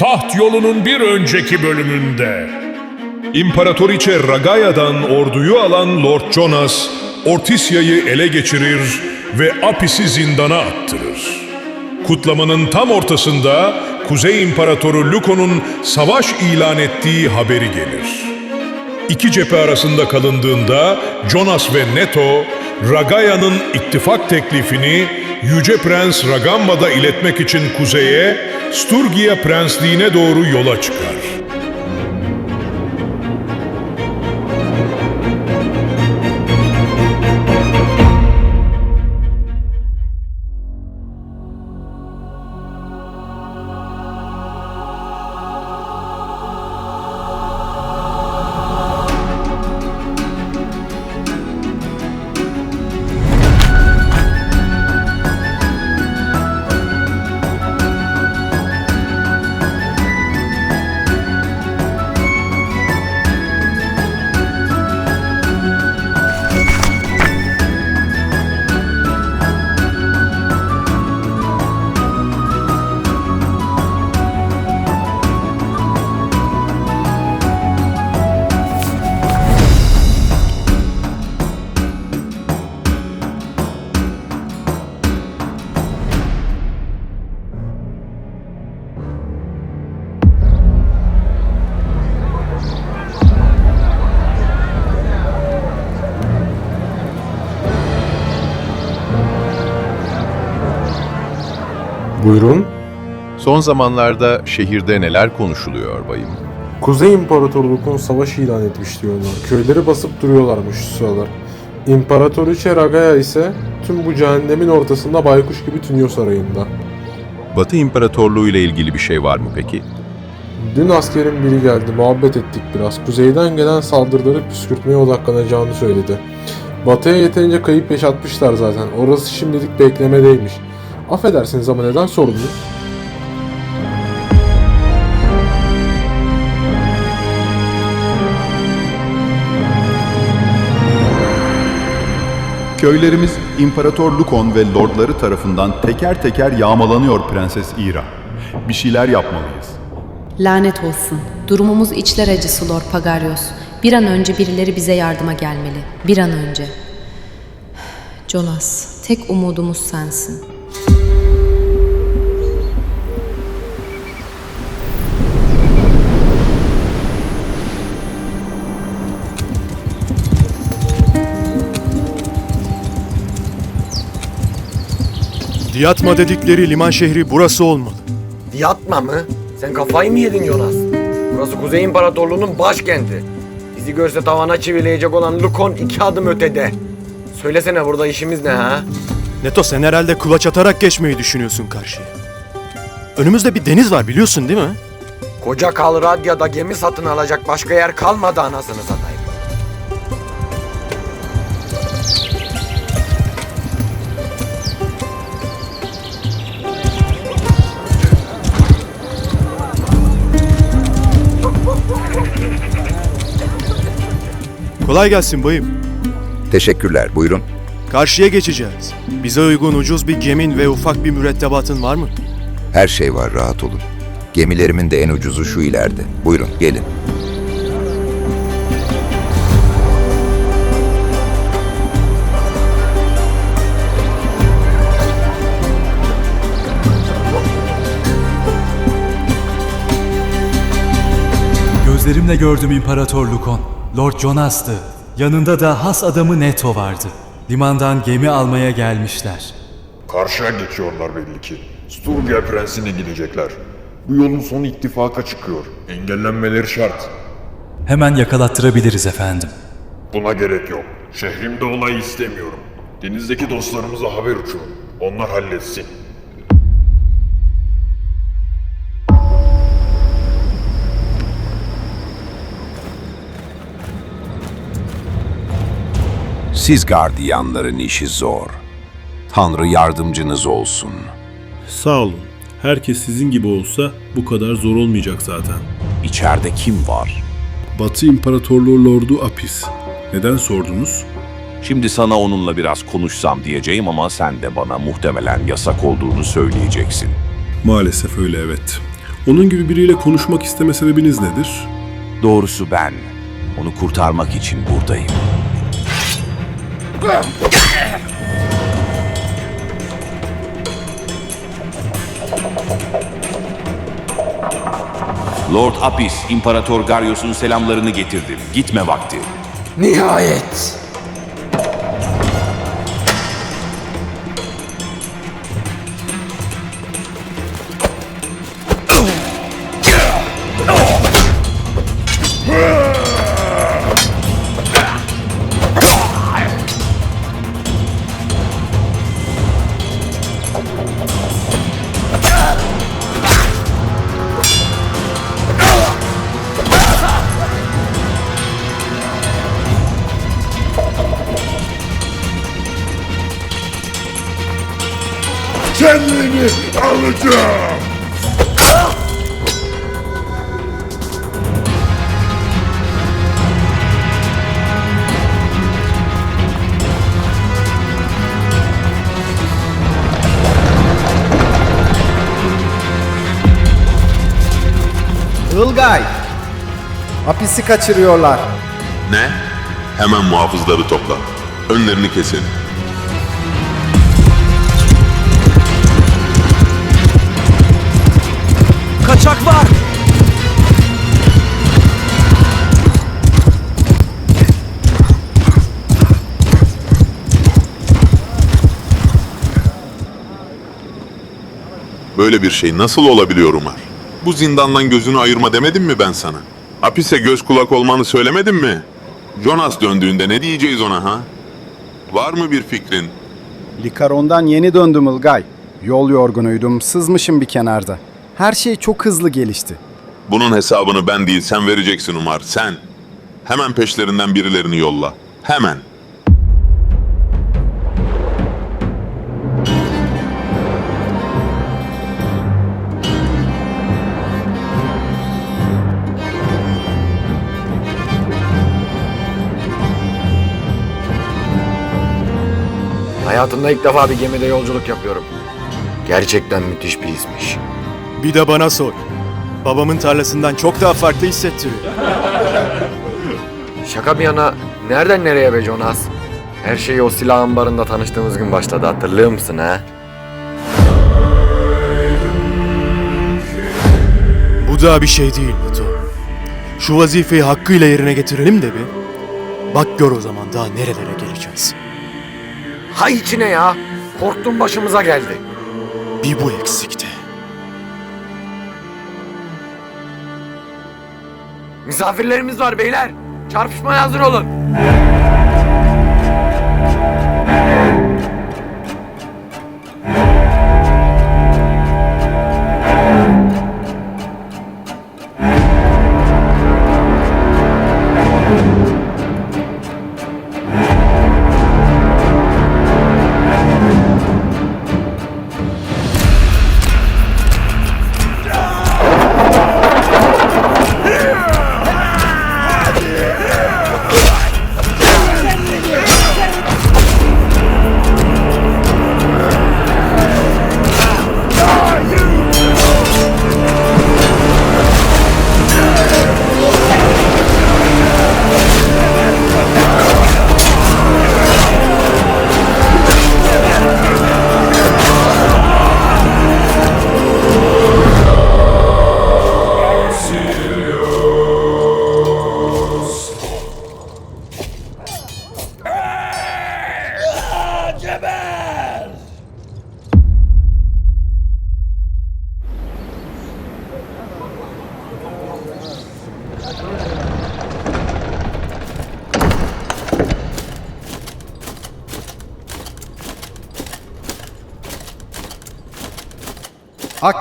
Taht yolunun bir önceki bölümünde. İmparatoriçe Ragaya'dan orduyu alan Lord Jonas, Ortisya'yı ele geçirir ve Apis'i zindana attırır. Kutlamanın tam ortasında Kuzey İmparatoru Luco'nun savaş ilan ettiği haberi gelir. İki cephe arasında kalındığında Jonas ve Neto, Ragaya'nın ittifak teklifini Yüce Prens Ragamba'da iletmek için kuzeye, Sturgia Prensliğine doğru yola çıkar. Buyurun. Son zamanlarda şehirde neler konuşuluyor bayım? Kuzey İmparatorluğu'nun savaş ilan etmiş diyorlar. Köyleri basıp duruyorlarmış şu sıralar. İmparatoriçe Ragaya ise tüm bu cehennemin ortasında baykuş gibi tünüyor sarayında. Batı İmparatorluğu ile ilgili bir şey var mı peki? Dün askerin biri geldi, muhabbet ettik biraz. Kuzeyden gelen saldırıları püskürtmeye odaklanacağını söyledi. Batıya yeterince kayıp yaşatmışlar zaten. Orası şimdilik beklemedeymiş. Affedersiniz ama neden sordunuz? Köylerimiz İmparator Lukon ve lordları tarafından teker teker yağmalanıyor Prenses Ira. Bir şeyler yapmalıyız. Lanet olsun. Durumumuz içler acısı Lord Pagarios. Bir an önce birileri bize yardıma gelmeli. Bir an önce. Jonas, tek umudumuz sensin. Diyatma dedikleri liman şehri burası olmalı. Diyatma mı? Sen kafayı mı yedin Jonas? Burası Kuzey İmparatorluğu'nun başkenti. Bizi görse tavana çivileyecek olan Lukon iki adım ötede. Söylesene burada işimiz ne ha? Neto sen herhalde kulaç atarak geçmeyi düşünüyorsun karşıya. Önümüzde bir deniz var biliyorsun değil mi? Koca Kalradya'da gemi satın alacak başka yer kalmadı anasını satayım. Kolay gelsin bayım. Teşekkürler, buyurun. Karşıya geçeceğiz. Bize uygun ucuz bir gemin ve ufak bir mürettebatın var mı? Her şey var, rahat olun. Gemilerimin de en ucuzu şu ileride. Buyurun, gelin. Gözlerimle gördüm İmparator Lukon. Lord Jonas'tı. Yanında da has adamı Neto vardı. Limandan gemi almaya gelmişler. Karşıya geçiyorlar belli ki. Sturgia Prensi'ne gidecekler. Bu yolun sonu ittifaka çıkıyor. Engellenmeleri şart. Hemen yakalattırabiliriz efendim. Buna gerek yok. Şehrimde olay istemiyorum. Denizdeki dostlarımıza haber uçurun. Onlar halletsin. Siz gardiyanların işi zor. Tanrı yardımcınız olsun. Sağ olun. Herkes sizin gibi olsa bu kadar zor olmayacak zaten. İçeride kim var? Batı İmparatorluğu Lordu Apis. Neden sordunuz? Şimdi sana onunla biraz konuşsam diyeceğim ama sen de bana muhtemelen yasak olduğunu söyleyeceksin. Maalesef öyle evet. Onun gibi biriyle konuşmak isteme sebebiniz nedir? Doğrusu ben onu kurtarmak için buradayım. Lord Apis, İmparator Garyos'un selamlarını getirdim. Gitme vakti. Nihayet. Ilgay! Hapisi kaçırıyorlar. Ne? Hemen muhafızları topla. Önlerini kesin. Kaçak var! Böyle bir şey nasıl olabiliyor Umar? Bu zindandan gözünü ayırma demedim mi ben sana? Hapise göz kulak olmanı söylemedim mi? Jonas döndüğünde ne diyeceğiz ona ha? Var mı bir fikrin? Likaron'dan yeni döndüm Ilgay. Yol yorgunuydum, sızmışım bir kenarda. Her şey çok hızlı gelişti. Bunun hesabını ben değil sen vereceksin Umar, sen. Hemen peşlerinden birilerini yolla. Hemen. Hayatımda ilk defa bir gemide yolculuk yapıyorum. Gerçekten müthiş bir hismiş. Bir de bana sor. Babamın tarlasından çok daha farklı hissettiriyor. Şaka bir yana nereden nereye be Jonas? Her şey o silah ambarında tanıştığımız gün başladı hatırlıyor musun ha? Bu daha bir şey değil Muto. Şu vazifeyi hakkıyla yerine getirelim de bir. Bak gör o zaman daha nerelere geleceğiz. Hay içine ya. Korktum başımıza geldi. Bir bu eksikti. Misafirlerimiz var beyler. Çarpışmaya hazır olun.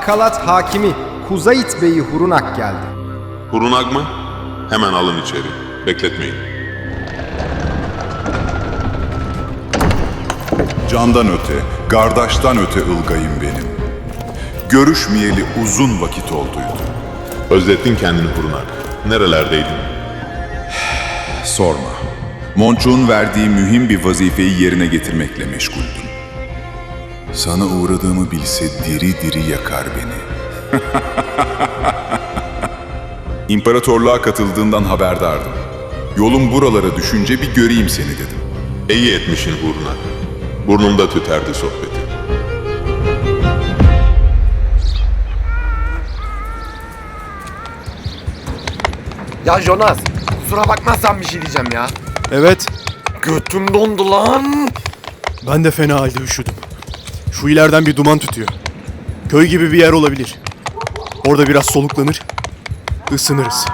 Akkalat hakimi Kuzayit Bey'i Hurunak geldi. Hurunag mı? Hemen alın içeri. Bekletmeyin. Candan öte, gardaştan öte ılgayım benim. Görüşmeyeli uzun vakit olduydu. Özlettin kendini Hurunag. Nerelerdeydin? Sorma. Monçuk'un verdiği mühim bir vazifeyi yerine getirmekle meşguldüm. Sana uğradığımı bilse diri diri yakar beni. İmparatorluğa katıldığından haberdardım. Yolum buralara düşünce bir göreyim seni dedim. İyi etmişsin Hurna. Burnumda tüterdi sohbeti. Ya Jonas, kusura bakmazsan bir şey diyeceğim ya. Evet, Götüm dondu lan. ben de fena halde üşüdüm. Şu ileriden bir duman tutuyor. Köy gibi bir yer olabilir. Orada biraz soluklanır, ısınırız.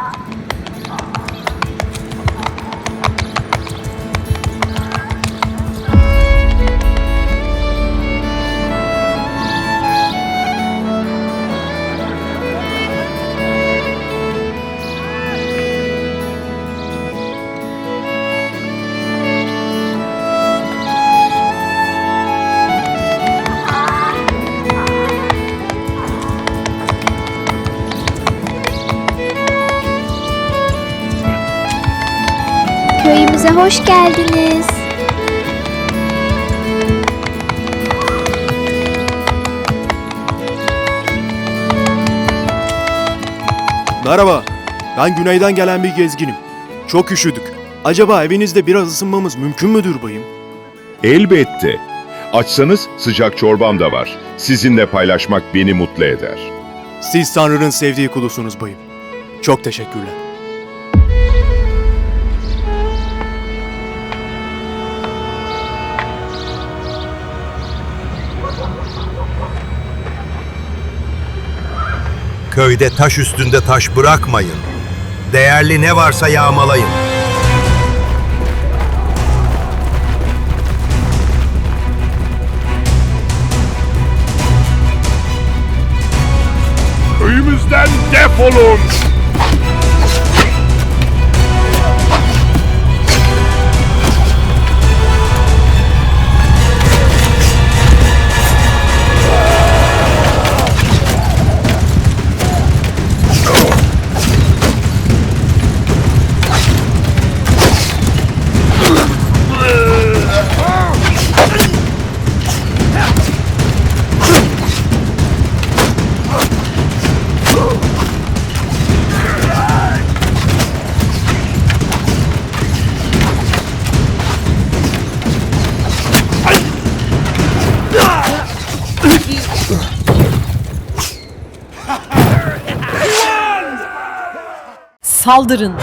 Hoş geldiniz. Merhaba, ben güneyden gelen bir gezginim. Çok üşüdük. Acaba evinizde biraz ısınmamız mümkün müdür bayım? Elbette. Açsanız sıcak çorbam da var. Sizinle paylaşmak beni mutlu eder. Siz Tanrı'nın sevdiği kulusunuz bayım. Çok teşekkürler. Köyde taş üstünde taş bırakmayın. Değerli ne varsa yağmalayın. Köyümüzden defolun. Saldırın.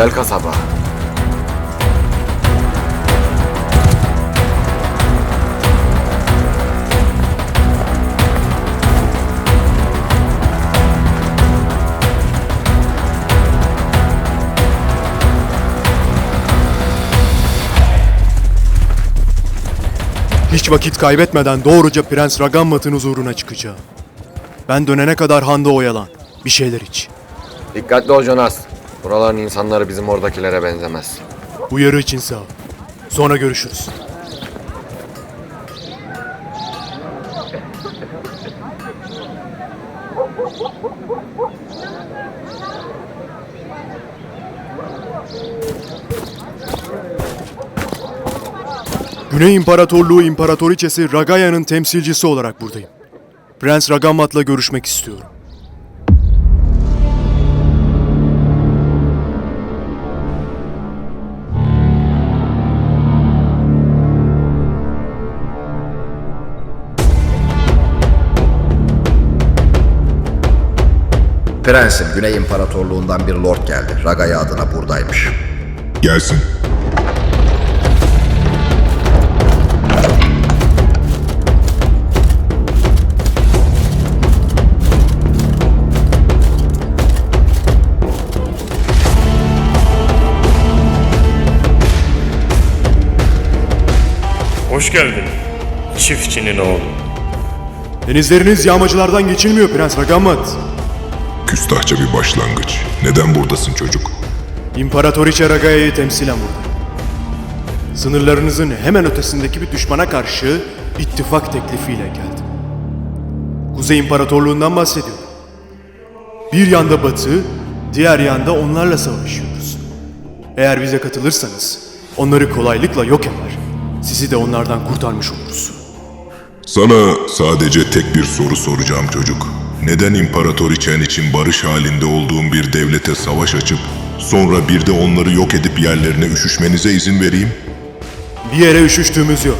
Güzel kasaba. Hiç vakit kaybetmeden doğruca Prens Ragammat'ın huzuruna çıkacağım. Ben dönene kadar handa oyalan. Bir şeyler iç. Dikkatli ol Jonas. Buraların insanları bizim oradakilere benzemez. Uyarı için sağ ol. Sonra görüşürüz. Güney İmparatorluğu İmparatoriçesi Ragaya'nın temsilcisi olarak buradayım. Prens Ragammat'la görüşmek istiyorum. Prensim, Güney İmparatorluğundan bir lord geldi. Ragaya adına buradaymış. Gelsin. Hoş geldin. Çiftçinin oğlu. Denizleriniz yağmacılardan geçilmiyor Prens Ragamat. Küstahça bir başlangıç. Neden buradasın çocuk? İmparatoriçe Ragaya'yı temsilen burada. Sınırlarınızın hemen ötesindeki bir düşmana karşı ittifak teklifiyle geldim. Kuzey İmparatorluğundan bahsediyorum. Bir yanda Batı, diğer yanda onlarla savaşıyoruz. Eğer bize katılırsanız onları kolaylıkla yok eder. Sizi de onlardan kurtarmış oluruz. Sana sadece tek bir soru soracağım çocuk. Neden İmparatoriçen için barış halinde olduğum bir devlete savaş açıp sonra bir de onları yok edip yerlerine üşüşmenize izin vereyim? Bir yere üşüştüğümüz yok.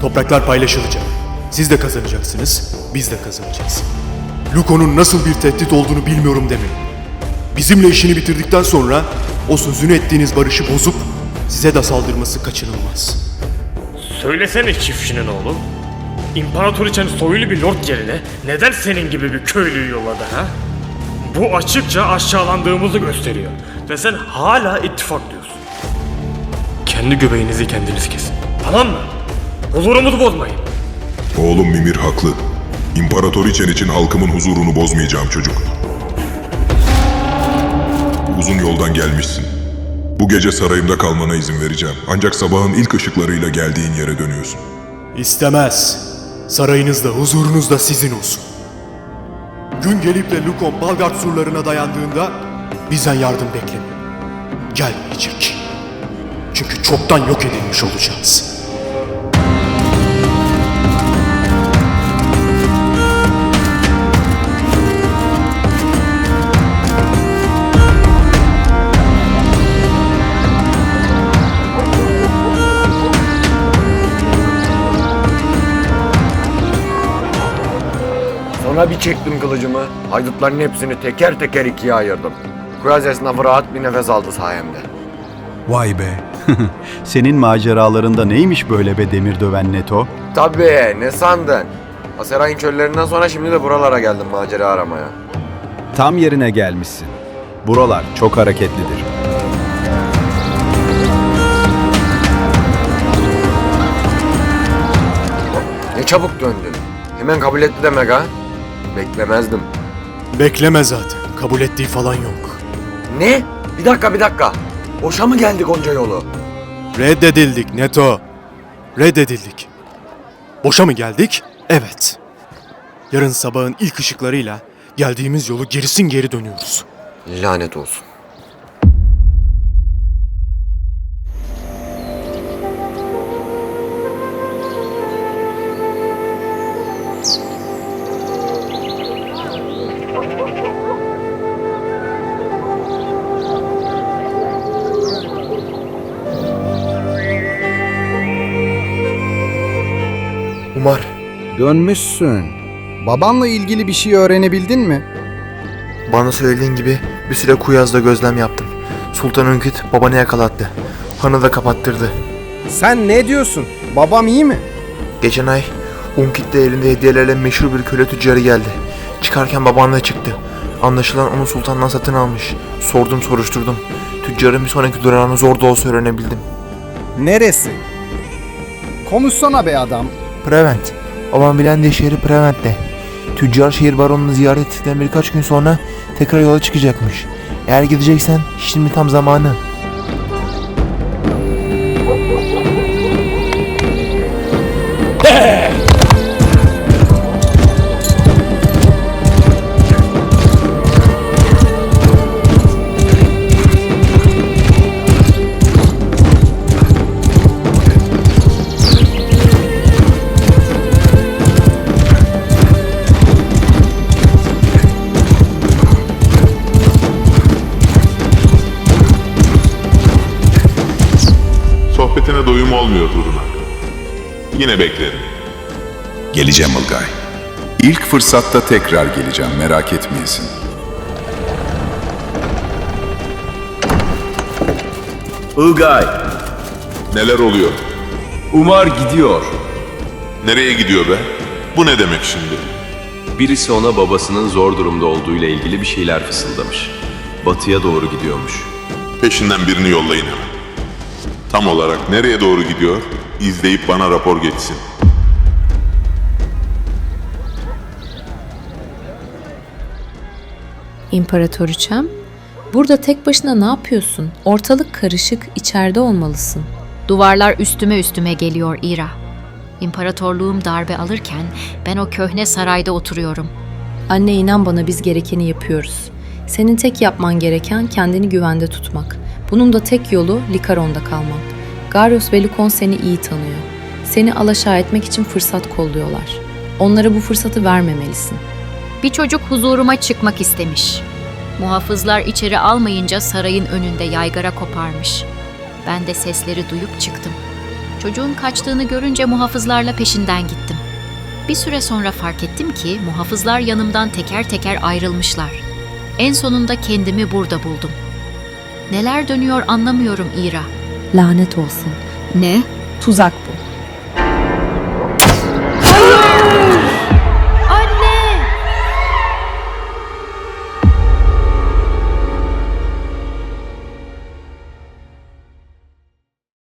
Topraklar paylaşılacak. Siz de kazanacaksınız, biz de kazanacağız. Luko'nun nasıl bir tehdit olduğunu bilmiyorum demeyin. Bizimle işini bitirdikten sonra o sözünü ettiğiniz barışı bozup size de saldırması kaçınılmaz. Söylesene çiftçinin oğlu. İmparatoriçenin soylu bir lord yerine neden senin gibi bir köylüyü yolladı ha? Bu açıkça aşağılandığımızı gösteriyor. Ve sen hala ittifak diyorsun. Kendi göbeğinizi kendiniz kesin. Tamam mı? Huzurumuzu bozmayın. Oğlum Mimir haklı. İmparatoriçen için halkımın huzurunu bozmayacağım çocuk. Uzun yoldan gelmişsin. Bu gece sarayımda kalmana izin vereceğim. Ancak sabahın ilk ışıklarıyla geldiğin yere dönüyorsun. İstemez. Sarayınızda, huzurunuzda sizin olsun. Gün gelip de Lukon Balgard surlarına dayandığında bizden yardım bekleme. Gelmeyecek. Çünkü çoktan yok edilmiş olacağız. Sonra bir çektim kılıcımı. Haydutların hepsini teker teker ikiye ayırdım. Kuyaz esnafı rahat bir nefes aldı sayemde. Vay be. Senin maceralarında neymiş böyle be demir döven Neto? Tabii ne sandın? Aseray'ın çöllerinden sonra şimdi de buralara geldim macera aramaya. Tam yerine gelmişsin. Buralar çok hareketlidir. Ne çabuk döndün. Hemen kabul etti demek ha. Beklemezdim. Bekleme zaten. Kabul ettiği falan yok. Ne? Bir dakika bir dakika. Boşa mı geldik onca yolu? Reddedildik Neto. Reddedildik. Boşa mı geldik? Evet. Yarın sabahın ilk ışıklarıyla geldiğimiz yolu gerisin geri dönüyoruz. Lanet olsun. Umar. Dönmüşsün. Babanla ilgili bir şey öğrenebildin mi? Bana söylediğin gibi bir süre Kuyaz'da gözlem yaptım. Sultan Ünküt babanı yakalattı. Hanı da kapattırdı. Sen ne diyorsun? Babam iyi mi? Geçen ay Unküt'te elinde hediyelerle meşhur bir köle tüccarı geldi. Çıkarken babanla çıktı. Anlaşılan onu sultandan satın almış. Sordum soruşturdum. Tüccarın bir sonraki durağını zor da olsa öğrenebildim. Neresi? Konuşsana be adam. Prevent. Babam bilen de şehri Prevent'te. Tüccar şehir baronunu ziyaret ettikten birkaç gün sonra tekrar yola çıkacakmış. Eğer gideceksen şimdi tam zamanı. Yine beklerim. Geleceğim Ilgay. İlk fırsatta tekrar geleceğim merak etmeyesin. Ilgay, Neler oluyor? Umar gidiyor. Nereye gidiyor be? Bu ne demek şimdi? Birisi ona babasının zor durumda olduğuyla ilgili bir şeyler fısıldamış. Batıya doğru gidiyormuş. Peşinden birini yollayın hemen. Tam olarak nereye doğru gidiyor? İzleyip bana rapor geçsin. İmparatoriçem, burada tek başına ne yapıyorsun? Ortalık karışık, içeride olmalısın. Duvarlar üstüme üstüme geliyor İra. İmparatorluğum darbe alırken ben o köhne sarayda oturuyorum. Anne inan bana biz gerekeni yapıyoruz. Senin tek yapman gereken kendini güvende tutmak. Bunun da tek yolu Likaron'da kalman. Garios ve Lukon seni iyi tanıyor. Seni alaşağı etmek için fırsat kolluyorlar. Onlara bu fırsatı vermemelisin. Bir çocuk huzuruma çıkmak istemiş. Muhafızlar içeri almayınca sarayın önünde yaygara koparmış. Ben de sesleri duyup çıktım. Çocuğun kaçtığını görünce muhafızlarla peşinden gittim. Bir süre sonra fark ettim ki muhafızlar yanımdan teker teker ayrılmışlar. En sonunda kendimi burada buldum. Neler dönüyor anlamıyorum İra. Lanet olsun. Ne? Tuzak bu.